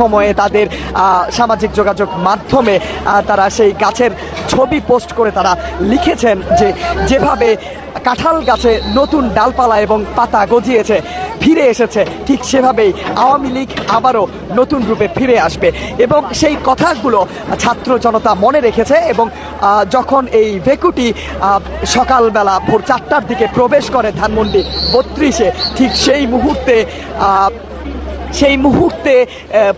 সময়ে তাদের সামাজিক যোগাযোগ মাধ্যমে তারা সেই গাছের ছবি পোস্ট করে তারা লিখেছেন যে যেভাবে কাঁঠাল গাছে নতুন ডালপালা এবং পাতা গজিয়েছে, ফিরে এসেছে, ঠিক সেভাবেই আওয়ামী লীগ আবারও নতুন রূপে ফিরে আসবে। এবং সেই কথাগুলো ছাত্র জনতা মনে রেখেছে এবং যখন এই ভেকুটি সকালবেলা ভোর চারটার দিকে প্রবেশ করে ধানমন্ডি বত্রিশে, ঠিক সেই মুহূর্তে সেই মুহূর্তে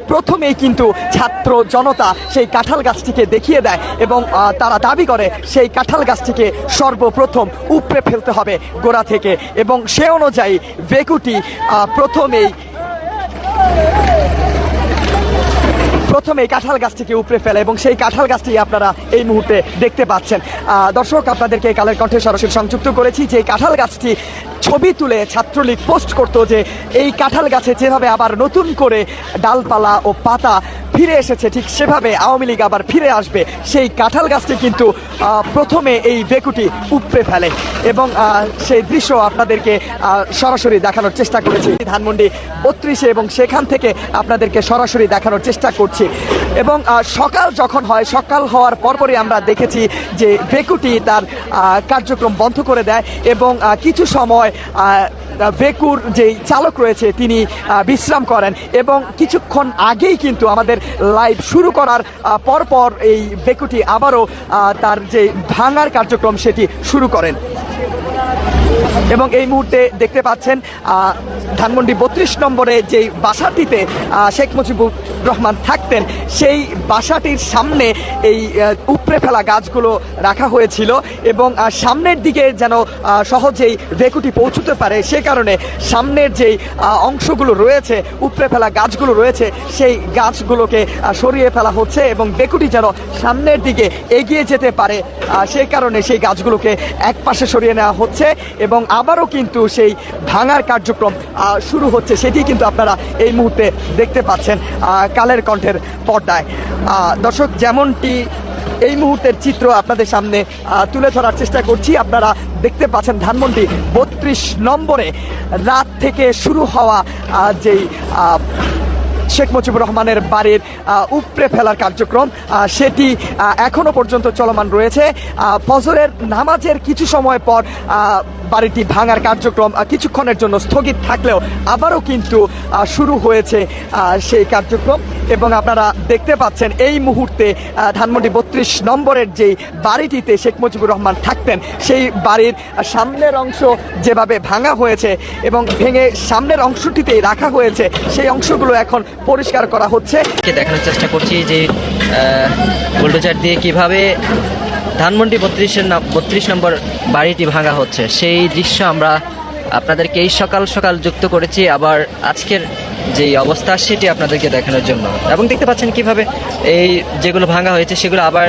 প্রথমেই কিন্তু ছাত্র জনতা সেই কাঁঠাল গাছটিকে দেখিয়ে দেয় এবং তারা দাবি করে সেই কাঁঠাল গাছটিকে সর্বপ্রথম উপড়ে ফেলতে হবে গোড়া থেকে এবং সে অনুযায়ী ভেকুটি প্রথমেই প্রথমে এই কাঁঠাল গাছটিকে উপড়ে ফেলে এবং সেই কাঁঠাল গাছটি আপনারা এই মুহূর্তে দেখতে পাচ্ছেন। দর্শক, আপনাদেরকে কালের কণ্ঠে সরাসরি সংযুক্ত করেছি যে কাঁঠাল গাছটি ছবি তুলে ছাত্রলীগ পোস্ট করতো যে এই কাঁঠাল গাছে যেভাবে আবার নতুন করে ডালপালা ও পাতা ফিরে এসেছে ঠিক সেভাবে আওয়ামী লীগ আবার ফিরে আসবে। সেই কাঁঠাল গাছটি কিন্তু প্রথমে এই বেকুটি উপড়ে ফেলে এবং সেই দৃশ্য আপনাদেরকে সরাসরি দেখানোর চেষ্টা করেছি। ধানমন্ডি বত্রিশে এবং সেখান থেকে আপনাদেরকে সরাসরি দেখানোর চেষ্টা করছি। এবং সকাল যখন হয়, সকাল হওয়ার পরপরই আমরা দেখেছি যে বেকুটি তার কার্যক্রম বন্ধ করে দেয় এবং কিছু সময় বেকুর যেই চালক রয়েছে তিনি বিশ্রাম করেন এবং কিছুক্ষণ আগেই কিন্তু আমাদের লাইভ শুরু করার পরপর এই বেকুটি আবারও তার যে ভাঙার কার্যক্রম সেটি শুরু করেন। এবং এই মুহূর্তে দেখতে পাচ্ছেন ধানমন্ডি বত্রিশ নম্বরে যেই বাসাটিতে শেখ মুজিবুর রহমান থাকতেন, সেই বাসাটির সামনে এই উপড়ে ফেলা গাছগুলো রাখা হয়েছিল এবং সামনের দিকে যেন সহজেই ভেকুটি পৌঁছতে পারে, সে কারণে সামনের যেই অংশগুলো রয়েছে, উপড়ে ফেলা গাছগুলো রয়েছে, সেই গাছগুলোকে সরিয়ে ফেলা হচ্ছে এবং বেকুটি যেন সামনের দিকে এগিয়ে যেতে পারে সেই কারণে সেই গাছগুলোকে এক পাশে সরিয়ে নেওয়া হচ্ছে এবং আবারও কিন্তু সেই ভাঙার কার্যক্রম শুরু হচ্ছে, সেটি কিন্তু আপনারা এই মুহূর্তে দেখতে পাচ্ছেন কালের কণ্ঠের পর্দায়। দর্শক, যেমনটি এই মুহূর্তের চিত্র আপনাদের সামনে তুলে ধরার চেষ্টা করছি, আপনারা দেখতে পাচ্ছেন ধানমন্ডি বত্রিশ নম্বরে রাত থেকে শুরু হওয়া যেই শেখ মুজিবুর রহমানের বাড়ির উপড়ে ফেলার কার্যক্রম সেটি এখনও পর্যন্ত চলমান রয়েছে। ফজরের নামাজের কিছু সময় পর বাড়িটি ভাঙার কার্যক্রম কিছুক্ষণের জন্য স্থগিত থাকলেও আবারও কিন্তু শুরু হয়েছে সেই কার্যক্রম। এবং আপনারা দেখতে পাচ্ছেন, এই মুহূর্তে ধানমন্ডি বত্রিশ নম্বরের যেই বাড়িটিতে শেখ মুজিবুর রহমান থাকতেন, সেই বাড়ির সামনের অংশ যেভাবে ভাঙা হয়েছে এবং ভেঙে সামনের অংশটিতেই রাখা হয়েছে, সেই অংশগুলো এখন পরিষ্কার করা হচ্ছে। দেখানোর চেষ্টা করছি যে বুলডোজার দিয়ে কীভাবে ধানমন্ডি বত্রিশের বত্রিশ নম্বর বাড়িটি ভাঙা হচ্ছে। সেই দৃশ্য আমরা আপনাদেরকে এই সকাল সকাল যুক্ত করেছি। আবার আজকের যে অবস্থা, সেটি আপনাদেরকে দেখানোর জন্য। এবং দেখতে পাচ্ছেন কীভাবে এই যেগুলো ভাঙা হয়েছে, সেগুলো আবার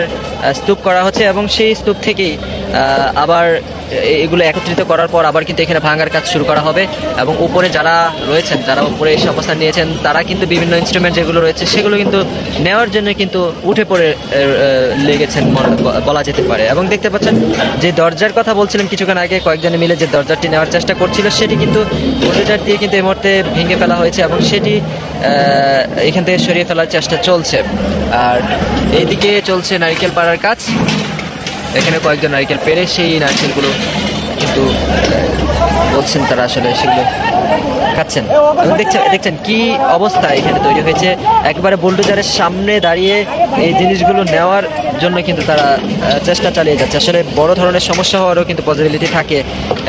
স্তূপ করা হচ্ছে এবং সেই স্তূপ থেকেই আবার এগুলো একত্রিত করার পর আবার কিন্তু এখানে ভাঙার কাজ শুরু করা হবে এবং উপরে যারা রয়েছেন, যারা উপরে এসে অবস্থান নিয়েছেন, তারা কিন্তু বিভিন্ন ইনস্ট্রুমেন্ট যেগুলো রয়েছে সেগুলো কিন্তু নেওয়ার জন্য কিন্তু উঠে পড়ে লেগেছেন বলা যেতে পারে। এবং দেখতে পাচ্ছেন যে দরজার কথা বলছিলাম কিছুক্ষণ আগে, কয়েকজনে মিলে যে দরজাটি নেওয়ার চেষ্টা করছিল, সেটি কিন্তু বুলডোজার দিয়ে কিন্তু এই মুহূর্তে ভেঙে ফেলা হয়েছে এবং সেটি এখান থেকে সরিয়ে ফেলার চেষ্টা চলছে। আর এইদিকে চলছে নারিকেল পাড়ার কাজ। এখানে কয়েকজন নারকেল পেরে সেই নারকেলগুলো কিন্তু বলছেন তারা আসলে সেগুলো খাচ্ছেন। দেখছেন দেখছেন কি অবস্থা এখানে তৈরি হয়েছে। একবারে বুলডোজারের সামনে দাঁড়িয়ে এই জিনিসগুলো নেওয়ার জন্য কিন্তু তারা চেষ্টা চালিয়ে যাচ্ছে। আসলে বড় ধরনের সমস্যা হওয়ারও কিন্তু পসিবিলিটি থাকে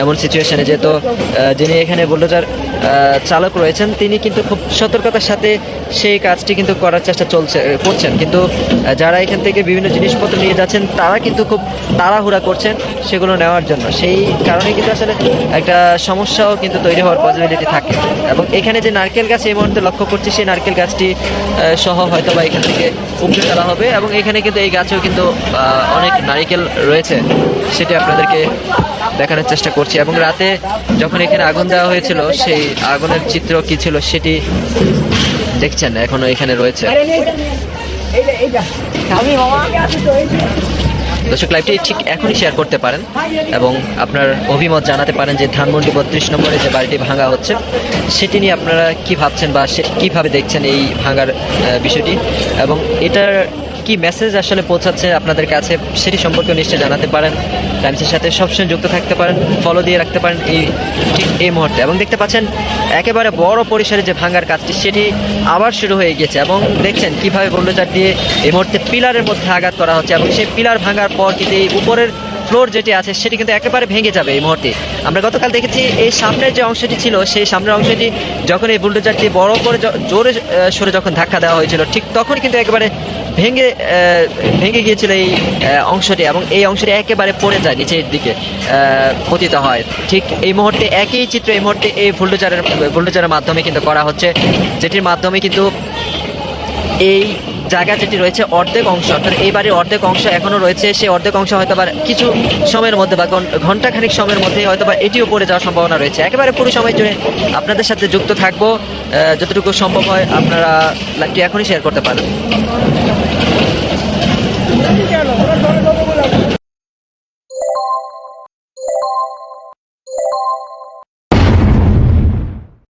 এমন সিচুয়েশনে যেহেতু যিনি এখানে বুলডোজার চালক রয়েছেন। তিনি কিন্তু খুব সতর্কতার সাথে সেই কাজটি কিন্তু করার চেষ্টা চলছে করছেন। কিন্তু যারা এখান থেকে বিভিন্ন জিনিসপত্র নিয়ে যাচ্ছেন, তারা কিন্তু খুব তাড়াহুড়া করছেন সেগুলো নেওয়ার জন্য। সেই কারণে কিন্তু আসলে একটা সমস্যাও কিন্তু তৈরি হওয়ার পসিবিলিটি থাকে। এবং এখানে যে নারকেল গাছ এই মুহূর্তে লক্ষ্য করছি, সেই নারকেল গাছটি সহ হয়তো বা এখান থেকে উপড়ে ফেলা হবে। এবং এখানে কিন্তু এই গাছেও কিন্তু অনেক নারিকেল রয়েছে। সেটি আপনাদেরকে দেখানোর চেষ্টা করছি। এবং রাতে যখন এখানে আগুন দেওয়া হয়েছিল, সেই আগুনের চিত্র কি ছিল সেটি দেখছেন এখনও এখানে রয়েছে। দর্শক লাইভটি ঠিক এখনই শেয়ার করতে পারেন এবং আপনার অভিমত জানাতে পারেন যে ধানমন্ডি বত্রিশ নম্বরে যে বাড়িটি ভাঙা হচ্ছে, সেটি নিয়ে আপনারা কি ভাবছেন বা সে কীভাবে দেখছেন এই ভাঙার বিষয়টি? এবং এটার কি মেসেজ আসলে পৌঁছাচ্ছে আপনাদের কাছে সেটি সম্পর্কে নিশ্চয়ই জানাতে পারেন। টাইমসের সাথে সবসময় যুক্ত থাকতে পারেন ফলো দিয়ে রাখতে পারেন এই ঠিক এই মুহূর্তে। এবং দেখতে পাচ্ছেন, একেবারে বড় পরিসরে যে ভাঙার কাজটি, সেটি আবার শুরু হয়ে গিয়েছে। এবং দেখছেন কীভাবে বুল্ডোজার দিয়ে এই মুহূর্তে পিলারের মধ্যে আঘাত করা হচ্ছে এবং সেই পিলার ভাঙার পর কিন্তু এই উপরের ফ্লোর যেটি আছে, সেটি কিন্তু একেবারে ভেঙে যাবে এই মুহূর্তে। আমরা গতকাল দেখেছি এই সামনের যে অংশটি ছিল, সেই সামনের অংশটি যখন এই বুলডোজারটি বড় করে জোরে সরে যখন ধাক্কা দেওয়া হয়েছিল, ঠিক তখন কিন্তু একেবারে ভেঙে ভেঙে গিয়েছিল এই অংশটি এবং এই অংশটি একেবারে পড়ে যায় নিচের দিকে পতিত হয়। ঠিক এই মুহূর্তে একই চিত্র, এই মুহূর্তে এই ভুল্ডোচারের ভুল্ডোচারের মাধ্যমে কিন্তু করা হচ্ছে, যেটির মাধ্যমে কিন্তু এই জায়গা যেটি রয়েছে অর্ধেক অংশ, অর্থাৎ এই বাড়ির অর্ধেক অংশ এখনও রয়েছে, সেই অর্ধেক অংশ হয়তো বা কিছু সময়ের মধ্যে বা ঘন্টাখানিক সময়ের মধ্যে হয়তো বা এটিও পড়ে যাওয়ার সম্ভাবনা রয়েছে। একেবারে পুরো সময় জুড়ে আপনাদের সাথে যুক্ত থাকব। যতটুকু সম্ভব হয় আপনারা লাইভটি এখনই শেয়ার করতে পারেন।